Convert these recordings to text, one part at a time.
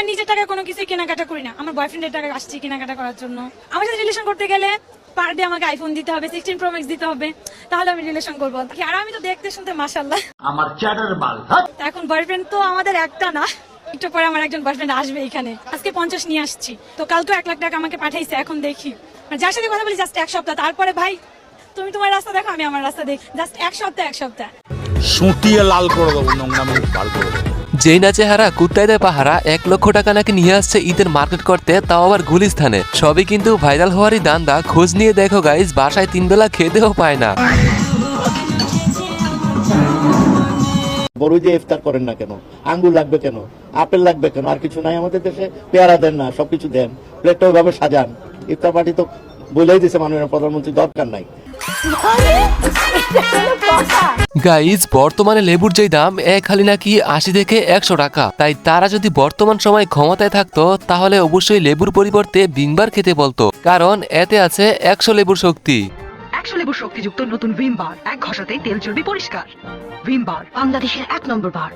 আমার নিজের টাকা কোনো কিছু কেনাকাটা করি না। আমার বয়ফ্রেন্ডের টাকা আসছি কেনাকাটা করার জন্য। আমার সাথে রিলেশন করতে গেলে পার ডে আমাকে আইফোন দিতে হবে সিক্সটিন প্রো ম্যাক্স দিতে হবে। তাহলে আমি রিলেশন করব। আর আমি তো দেখতে শুনতে মাসাল্লাহ আমার চ্যাটার! তা এখন বয়ফ্রেন্ড তো আমাদের একটা না। একটু পরে আমার একজন বয়ফ্রেন্ড আসবে এখানে। আজকে পঞ্চাশ নিয়ে আসছি। তো কালকে এক লাখ টাকা আমাকে পাঠাইছে এখন দেখি। মানে যার সাথে কথা বলি জাস্ট এক সপ্তাহ। তারপরে ভাই তুমি তোমার রাস্তা দেখো আমি আমার রাস্তা দেখি। জাস্ট এক সপ্তাহ এক সপ্তাহ। সুটিয়ে লাল করে দেবো নোংরামি বার করে দেবো। যেই না চেহারা, কুত্তায় দেয় পাহারা, এক লক্ষ টাকা নাকি নিয়ে আসছে ঈদের মার্কেট করতে, তাও আবার গুলিস্থানে। সবই কিন্তু ভাইরাল হওয়ারই দান্দা, খোঁজ নিয়ে দেখো গাইজ বাসায় তিন বেলা খেতেও পায় না। বড় যে ইফতার করেন না কেন? আঙ্গুর লাগবে কেন? আপেল লাগবে কেন? আর কিছু নাই আমাদের দেশে? পেয়ারা দেন না, সবকিছু দেন। প্লেটটা ওইভাবে সাজান। ইফতার পার্টি তো বলেই দিছে মাননীয় প্রধানমন্ত্রী, দরকার নাই। গাইজ বর্তমানে লেবুর যেই দাম, এক খালি নাকি আশি থেকে একশো টাকা। তাই তারা যদি বর্তমান সময় ক্ষমতায় থাকতো, তাহলে অবশ্যই লেবুর পরিবর্তে বিংবার খেতে বলতো। কারণ এতে আছে একশো লেবুর শক্তি। একশো লেবুর শক্তিযুক্ত নতুন ভিম বার এক তেল চর্বি পরিষ্কার। ভিম বার বাংলাদেশের এক নম্বর বার।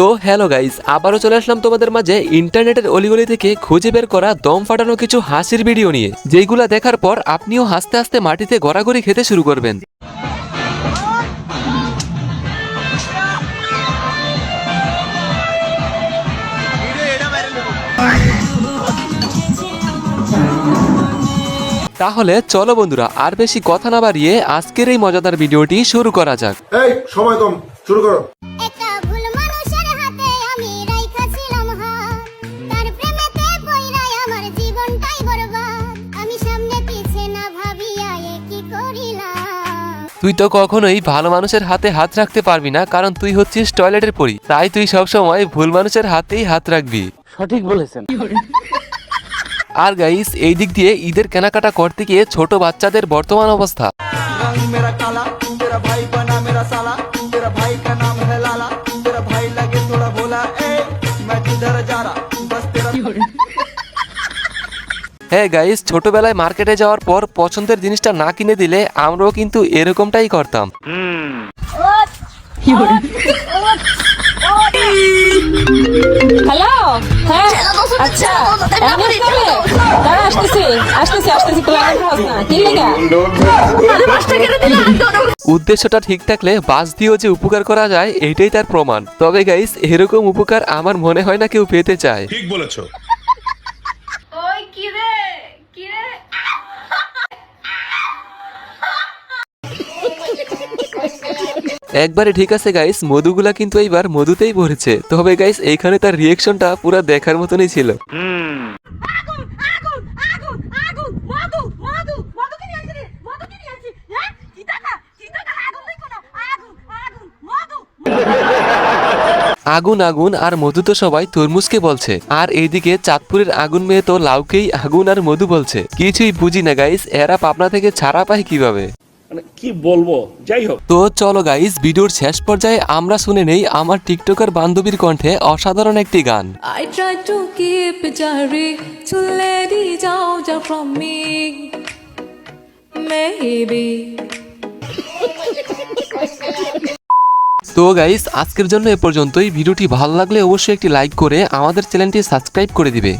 তো হ্যালো গাইজ আবারও চলে আসলাম তোমাদের মাঝে ইন্টারনেটের অলিগলি থেকে খুঁজে বের করা দম ফাটানো কিছু হাসির ভিডিও নিয়ে যেগুলা দেখার পর আপনিও হাসতে হাসতে মাটিতে গড়াগড়ি খেতে শুরু করবেন। তাহলে চলো বন্ধুরা আর বেশি কথা না বাড়িয়ে আজকের এই মজাদার ভিডিওটি শুরু করা যাক। এই সময় কম শুরু করো। তুই তো কখনোই ভালো মানুষের হাতে হাত রাখতে পারবি না কারণ তুই হচ্ছিস টয়লেটের পরি। তাই তুই সবসময় ভুল মানুষের হাতেই হাত রাখবি। সঠিক বলেছেন। আর গাইস এই দিক দিয়ে ঈদের কেনাকাটা করতে গিয়ে ছোট বাচ্চাদের বর্তমান অবস্থা। रंग হ্যাঁ গাইস ছোটবেলায় মার্কেটে যাওয়ার পর পছন্দের জিনিসটা না কিনে দিলে আমরাও কিন্তু এরকমটাই করতাম। হ্যালো হ্যাঁ? আচ্ছা দাঁড়া আসতেছি আসতেছি আসতেছি উদ্দেশ্যটা ঠিক থাকলে বাস দিয়েও যে উপকার করা যায় এটাই তার প্রমাণ। তবে গাইস এরকম উপকার আমার মনে হয় না কেউ পেতে চায়। ঠিক বলেছ ওই কি রে কি রে একবারে ঠিক আছে গাইস মধুগুলা কিন্তু এইবার মধুতেই ভরেছে। তবে গাইস এইখানে তার রিয়েকশনটা পুরো দেখার মতনই ছিল। আগুন আগুন আগুন আগুন মধু মধু মধু কিনে আনছি রে মধু কিনে আনছি হ্যাঁ? কি টাকা কি টাকা আগুন দেখো না আগুন আগুন মধু আগুন আগুন আর মধু তো সবাই তরমুজকে বলছে। আর এইদিকে চাঁদপুরের আগুন মেয়ে তো লাউকেই আগুন আর মধু বলছে। কিছুই বুঝি না গাইস এরা পাবনা থেকে ছাড়া পায় কীভাবে? মানে কি বলব? যাই হোক। তো চলো গাইস ভিডিওর শেষ পর্যায়ে আমরা শুনে নেই আমার টিকটকার বান্ধবীর কণ্ঠে অসাধারণ একটি গান। From তো গাইস আজকের জন্য এ পর্যন্তই। ভিডিওটি ভালো লাগলে অবশ্যই একটি লাইক করে আমাদের চ্যানেলটি সাবস্ক্রাইব করে দিবে।